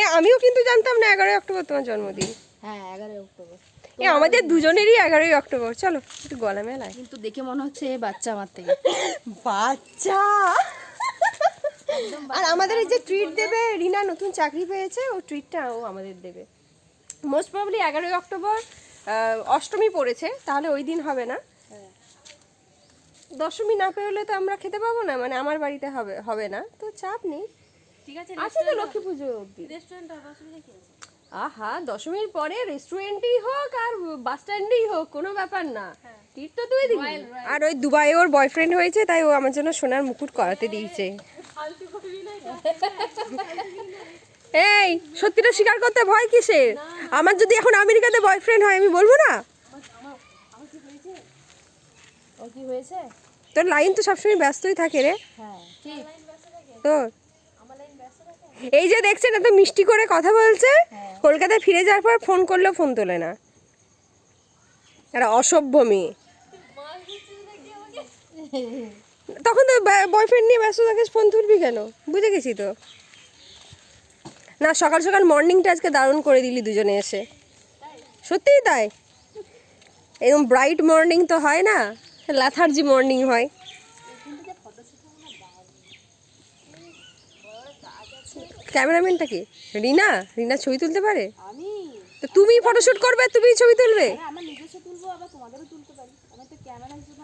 এ আমিও কিন্তু জানতাম না এগারোই অক্টোবর তোমার জন্মদিন। হ্যাঁ এগারোই অক্টোবর। এ আমাদের দুজনেরই এগারোই অক্টোবর। চলো একটু গলা মেলায় কিন্তু দেখে মনে হচ্ছে বাচ্চা আমার থেকে। বাচ্চা? আর আমাদের এই যে ট্রিট দেবে রিনা নতুন চাকরি পেয়েছে ও ট্রিটটা ও আমাদের দেবে। মোস্ট প্রবলি এগারোই অক্টোবর অষ্টমী পড়েছে তাহলে ওই দিন হবে না। দশমী না পেরোলে তো আমরা খেতে পাবো না মানে আমার বাড়িতে হবে হবে না তো চাপ নেই। ঠিক আছে আছে তো লক্ষ্মী পুজো অবধি। রেস্টুরেন্ট আহা দশমীর পরে রেস্টুরেন্টেই হোক আর বাস স্ট্যান্ডেই হোক কোনো ব্যাপার না। টিট তো তুই দিবি আর ওই দুবাই ওর বয়ফ্রেন্ড হয়েছে তাই ও আমার জন্য সোনার মুকুট করাতে দিয়েছে। এই সত্যিটা স্বীকার করতে ভয় কিসের? আমার যদি এখন আমেরিকাতে বয়ফ্রেন্ড হয় আমি বলব না? ও কি হয়েছে? তোর লাইন তো সবসময় ব্যস্তই থাকে রে। হ্যাঁ। ঠিক তোর। এই যে দেখছেন এত মিষ্টি করে কথা বলছে। কলকাতায় ফিরে যাওয়ার পর ফোন করলেও ফোন তোলে না। একটা অসভ্য মেয়ে। তখন তো বয়ফ্রেন্ড নিয়ে ব্যস্ত থাকিস ফোন তুলবি কেন? বুঝে গেছি তো। না সকাল সকাল মর্নিংটা আজকে দারুণ করে দিলি দুজনে এসে। সত্যিই তাই। এরকম ব্রাইট মর্নিং তো হয় না। লাথার্জি মর্নিং হয়। ক্যামেরাম্যানটা কি? রিনা? রিনা ছবি তুলতে পারে? তো তুমি ফটোশুট করবে তুমি ছবি তুলবে? হ্যাঁ,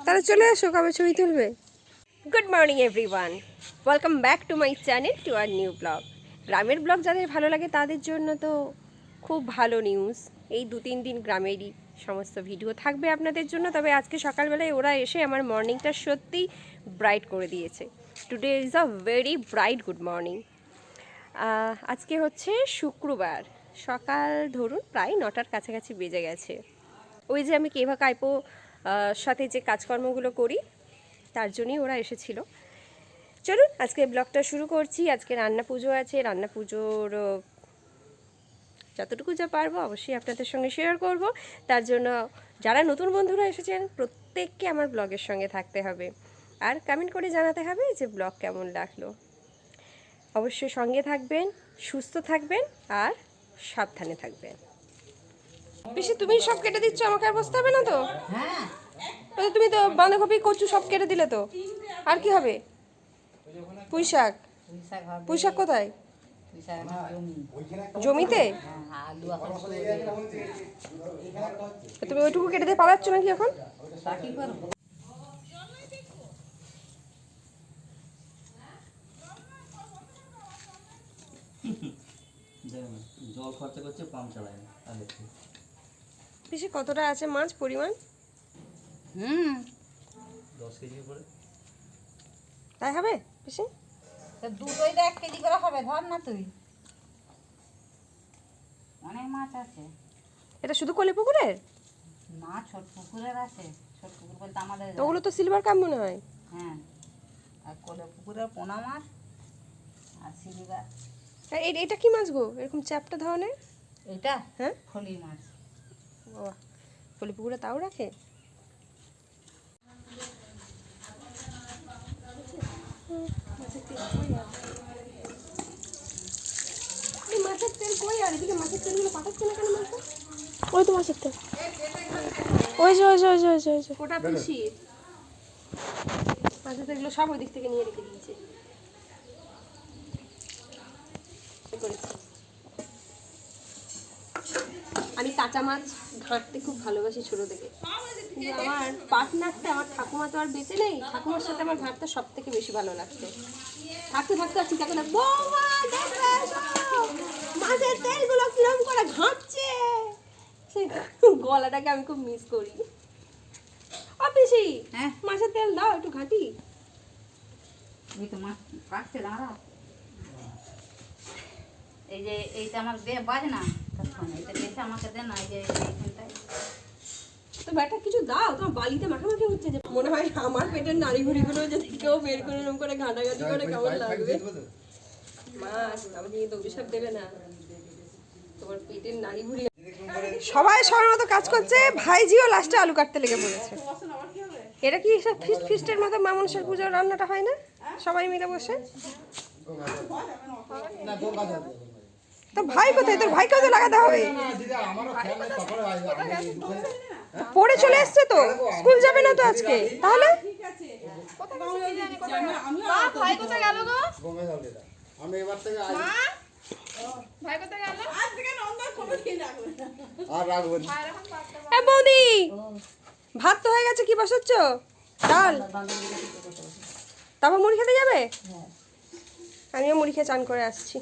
তাহলে চলে আসো কবে ছবি তুলবে। Good morning everyone welcome back to my channel to R new blog গ্রামের ব্লগ যাদের ভালো লাগে তাদের জন্য তো খুব ভালো নিউজ এই দু তিন দিন গ্রামেরই সমস্ত ভিডিও থাকবে আপনাদের জন্য। তবে আজকে সকালবেলায় ওরা এসে আমার মর্নিংটা সত্যিই ব্রাইট করে দিয়েছে। Today is a very bright good morning আজকে হচ্ছে শুক্রবার। সকাল ধরুন প্রায় নটার কাছাকাছি বেজে গেছে। ওই যে আমি কেভা কাইপো সাথে যে কাজকর্মগুলো করি, তার জন্যই ওরা এসেছিল। চলুন, আজকে ব্লগটা শুরু করছি। আজকে রান্না পুজো আছে। রান্না পুজোর যতটুকু যা পারব অবশ্যই আপনাদের সঙ্গে শেয়ার করব। তার জন্য যারা নতুন বন্ধুরা এসেছেন প্রত্যেককে আমার ব্লগের সঙ্গে থাকতে হবে। আর কমেন্ট করে জানাতে হবে যে ব্লগ কেমন লাগল। অবশ্যই সঙ্গে থাকবেন সুস্থ থাকবেন আর সাবধানে থাকবেন। বেশি তুমি সব কেটে দিচ্ছ? আমাকে আর বসতে হবে না তো? হ্যাঁ। তুমি তো বাঁধাকপি কচু সব কেটে দিলে তো। আর কি হবে? পুঁই শাক পুঁইশাক পুঁই শাক কোথায়? জমিতে? হ্যাঁ আলু এখন তুমি ওইটুকু কেটে দিয়ে পালাচ্ছ নাকি এখন? তা কি করব? দেখুন জল খরচা করছে পাম্প চালায় না আগে কতটা আছে মাছ পরিমাণ? হুম। দশ কেজি করে। তাই হবে বেশি তো দুটোই তো এক কেজি করে হবে ধর না তুই। অনেক মাছ আছে। এটা শুধু কলি পুকুরের? না ছোট পুকুরের আছে। ছোট পুকুর বলতে আমাদের তো ওগুলো তো সিলভার কাপ মনে হয়। হ্যাঁ। আর কোলে পুকুরের পোনা মাছ আর এ- এটা কি মাছ গো? এরকম চ্যাপটা ধরনের? এটা? হ্যাঁ? ফলি মাছ। বাবা কলি পুকুরে তাও রাখে? এই মাছের তেল কই আর এদিকে মাছের তেলগুলো পাঠাচ্ছে না কেন মাছটা ওই তো মাছের তেল ওই যে ওই যে ওই যে ওই যে ওই যে কোটা পিসি মাছের তেলগুলো সব ওই দিক থেকে নিয়ে রেখে দিয়েছে করেছি। আমি কাঁচা মাছ ঘাঁটতে খুব ভালোবাসি ছোট থেকে। আমার পার্টনারটা আমার ঠাকুমা তো আর বেঁচে নেই। ঠাকুমার সাথে আমার ঘাঁটতে সব থেকে বেশি ভালো লাগতো থাকতে থাকতে আর চিন্তা বৌমা মাছের তেলগুলো কিরম করে ঘাঁটছে। সেই গলাটাকে আমি খুব মিস করি। ও পিসি হ্যাঁ? মাছের তেল দাও একটু ঘাঁটি। এই তো মাছ দাঁড়া এই যে এইটা আমার দে বাজ না তা শোন, এটা আমাকে না যে তো ব্যাটা কিছু দাও তোমার বালিতে মাখামাখি হচ্ছে যে। মনে হয় আমার পেটের নাড়ি ভুড়িগুলো যদি কেউ বের করে এরকম করে ঘাটাঘাটি করে কেমন লাগবে? মাছ আমাকে কিন্তু অভিশাপ দেবে না। তোমার পেটের নাড়ি সবাই সবার মতো কাজ করছে। ভাইজিও লাস্টে আলু কাটতে লেগে পড়েছে। এটা কি সব ফিস্ট ফিস্টের মতো মা মনসার পুজোর রান্নাটা হয় না? সবাই মিলে বসে। তো ভাই কোথায়? তোর ভাইকেও তো লাগাতে হবে। পড়ে চলে এসছে তো। স্কুল যাবে না তো আজকে। তাহলে? বৌদি! ভাত তো হয়ে গেছে কি বসাচ্ছ? ডাল? তারপর মুড়ি খেতে যাবে? আমিও মুড়ি খেয়ে চান করে আসছি।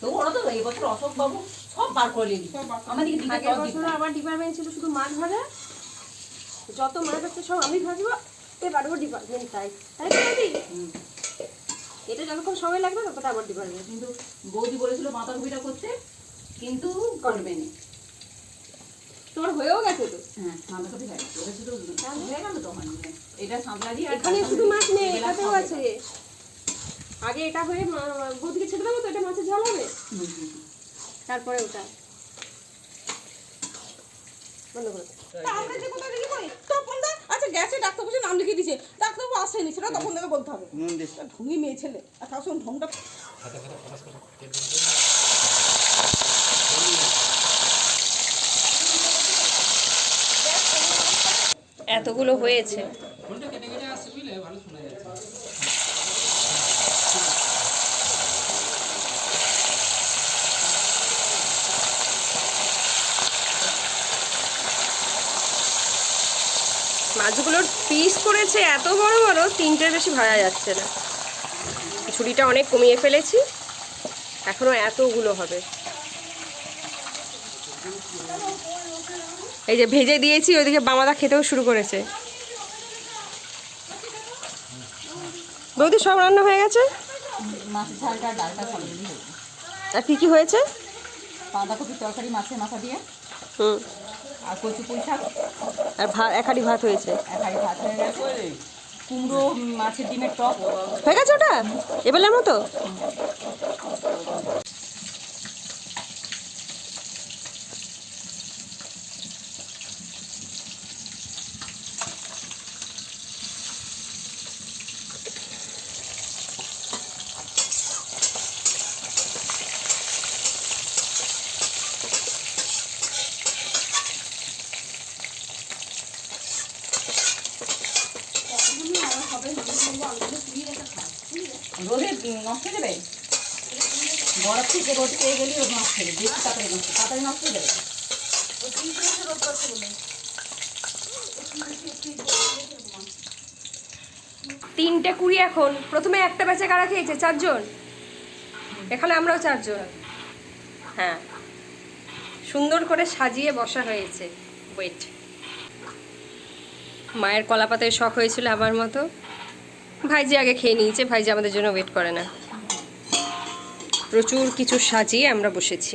তো ওরা তো এই অশোক বাবু সব বার করে নিলি আমাদেরকে দিকে আগের জল দিতে বছর আবার ডিপার্টমেন্ট ছিল শুধু মাছ ভাজা। যত মাছ আছে সব আমি ভাজবো। এবারও ডিপার্টমেন্ট তাই। তাই বৌদি? এটা যতক্ষণ সময় লাগবে ততটা আমার ডিপার্টমেন্ট কিন্তু বৌদি বলেছিল বাঁধাকপিটা করতে কিন্তু করবে না। তোমার হয়েও গেছে তো। হ্যাঁ বাঁধাকপি হয়ে গেছে। ওটা শুধু হয়ে গেল তো? এটা সাঁতলা দিয়ে এখানে শুধু মাছ নেই এটাতেও আছে। আগে এটা হয়ে বৌদিকে ছেড়ে দেবো তো এটা মাছের ঝাল হবে। তারপরে ওটা। বন্ধ করে দাও। তা আমরা যে কোথায় রেখে করি তখন আচ্ছা গ্যাসে ডাক্তার বসে নাম লিখে দিছে ডাক্তারবাবু আসেনি সেটা তখন থেকে বলতে হবে। ঢুঙি মেয়ে ছেলে আর তার সঙ্গে ঢংটা এতগুলো হয়েছে। মাছগুলোর পিস করেছে এত বড় বড় তিনটের বেশি ভাজা যাচ্ছে না। ঝুড়িটা অনেক কমিয়ে ফেলেছি এখনও এতগুলো হবে। এই যে ভেজে দিয়েছি ওইদিকে বামাদা খেতেও শুরু করেছে। বৌদি সব রান্না হয়ে গেছে। আর কি কি হয়েছে? বাঁধাকপির তরকারি মাছের মাথা দিয়ে। হুম। আর কচু পুঁই শাক আর ভাত এক হাঁড়ি ভাত হয়েছে। এক হাঁড়ি ভাত হয়ে গেছে। কুমড়ো মাছের ডিমের টক। হয়ে গেছে ওটা? এবেলার মতো রোদে উম, নষ্ট হয়ে যাবে বরফ থেকে রোদ পেয়ে নষ্ট বেশি তাড়াতাড়ি নষ্ট তাড়াতাড়ি নষ্ট হয়ে যাবে। তিনটে কুড়ি এখন, প্রথমে একটা ব্যাচে কারা খেয়েছে? চারজন? এখানে আমরাও চারজন। হ্যাঁ। সুন্দর করে সাজিয়ে বসা হয়েছে। ওয়েট মায়ের কলাপাতায় শখ হয়েছিল আমার মতো। ভাইজি আগে খেয়ে নিয়েছে, ভাইজি আমাদের জন্য ওয়েট করে না। প্রচুর কিছু সাজিয়ে আমরা বসেছি।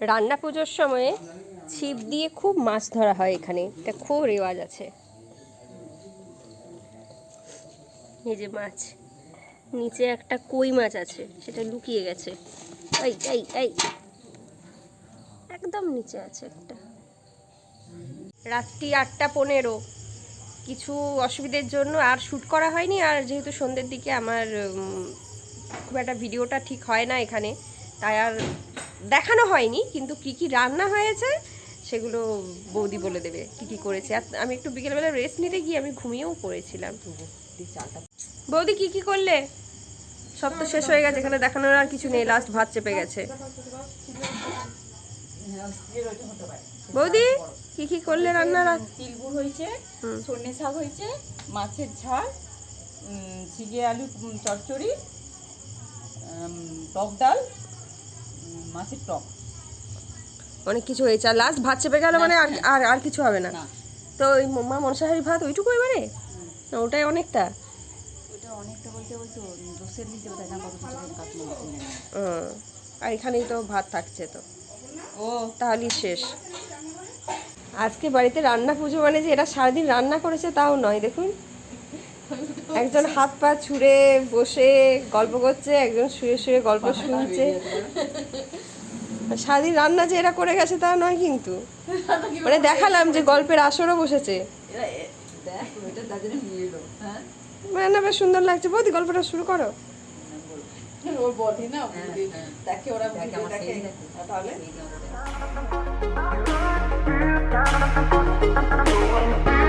রান্না পুজোর সময়ে ছিপ দিয়ে খুব মাছ ধরা হয় এখানে। এটা খুব রেওয়াজ আছে। এই যে মাছ। নিচে একটা কই মাছ আছে সেটা লুকিয়ে গেছে। এই এই এই। একদম নিচে আছে একটা। রাত্রি আটটা পনেরো। কিছু অসুবিধের জন্য আর শ্যুট করা হয়নি। আর যেহেতু সন্ধ্যের দিকে আমার খুব একটা ভিডিওটা ঠিক হয় না এখানে, তাই আর দেখানো হয়নি। কিন্তু কি কি রান্না হয়েছে সেগুলো বৌদি বলে দেবে কি কি করেছে। আর আমি একটু বিকেলবেলা রেস্ট নিতে গিয়ে আমি ঘুমিয়েও পড়েছিলাম। বৌদি কি কি করলে? সব তো শেষ হয়ে গেছে, এখানে দেখানোর আর কিছু নেই লাস্ট ভাত চেপে গেছে। বৌদি? কি কি করলে রান্না তিলগুড় হয়েছে। সর্ষে শাক হয়েছে মাছের ঝাল ঝিঙে আলু চচ্চড়ি টক ডাল মাছের টক। অনেক কিছু হয়েছে। আর লাস্ট ভাত চেপে গেল মানে আর আর আর কিছু হবে না। তো ওই মা মনসাহারি ভাত ওইটুকু এবারে না ওটাই অনেকটা? ওটা অনেকটা বলতে বলতো দোষের দিতে ওটা না কত কিছু কাটলো হুম। আর এখানেই তো ভাত থাকছে তো। ও। তাহলেই শেষ। আজকে বাড়িতে রান্না পুজো মানে যে এরা সারাদিন রান্না করেছে তাও নয় দেখুন। একজন হাত পা ছুঁড়ে বসে গল্প করছে একজন শুয়ে শুয়ে গল্প শুনছে। সারাদিন রান্না যে এরা করে গেছে তা নয় কিন্তু। মানে দেখালাম যে গল্পের আসরও বসেছে। হ্যাঁ? মানে না বেশ সুন্দর লাগছে। বৌদি গল্পটা শুরু করো। ওর বডি না ওরা তাহলে? Thank you.